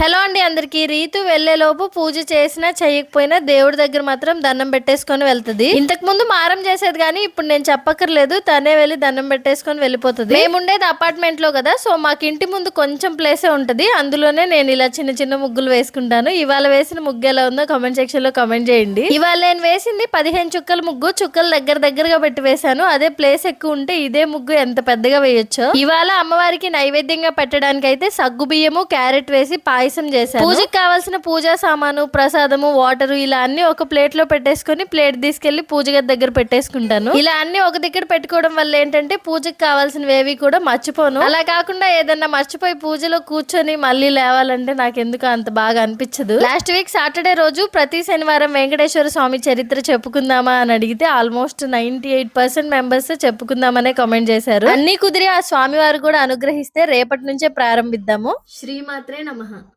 Hello అండి అందరికి. రీతు వెళ్ళేలోపు పూజ చేసినా చేయకపోయినా దేవుడి దగ్గర మాత్రం దండం పెట్టేసుకొని వెళ్తుంది. ఇంతకు ముందు మారం చేసేది కానీ ఇప్పుడు నేను చెప్పక్కర్లేదు. తనే వెళ్ళి దండం పెట్టేసుకొని వెళ్ళిపోతుంది. మేముండేది అపార్ట్మెంట్లో కదా సో మాకు ఇంటి ముందు కొంచెం ప్లేసే ఉంటుంది. అందులోనే నేను ఇలా చిన్న చిన్న ముగ్గులు వేసుకుంటాను. ఇవాళ వేసిన ముగ్గు ఎలా ఉందో కమెంట్ సెక్షన్లో కామెంట్ చేయండి. ఇవాళ నేను వేసింది పదిహేను చుక్కల ముగ్గు. చుక్కలు దగ్గర దగ్గరగా పెట్టి వేశాను. అదే ప్లేస్ ఎక్కువ ఉంటే ఇదే ముగ్గు ఎంత పెద్దగా వేయొచ్చు. ఇవాళ అమ్మవారికి నైవేద్యంగా పెట్టడానికి అయితే సగ్గు బియ్యము క్యారెట్ వేసి పాయసం చేశాను. పూజకి కావాల్సిన పూజా సామాను ప్రసాదము వాటర్ ఇలా అన్ని ఒక ప్లేట్లో పెట్టేసుకొని ప్లేట్ తీసుకెళ్ళి పూజ గది దగ్గర పెట్టేసుకుంటాను. ఇలా అన్ని ఒక దగ్గర పెట్టుకోవడం వల్ల ఏంటంటే పూజకి కావాల్సినవి ఏవి కూడా మర్చిపోను. అలా కాకుండా ఏదన్నా మర్చిపోయి పూజలో కూర్చొని మళ్ళీ లేవాలంటే నాకు ఎందుకు అంత బాగా అనిపించదు. లాస్ట్ వీక్ సాటర్డే రోజు ప్రతి శనివారం వెంకటేశ్వర స్వామి చరిత్ర చెప్పుకుందామా అని అడిగితే almost ninety eight percent members చెప్పుకుందామనే comment చేశారు. అన్ని కుదిరి ఆ స్వామి వారు కూడా అనుగ్రహిస్తే రేపటి నుంచే ప్రారంభిద్దాము. శ్రీమాత్రే నమః.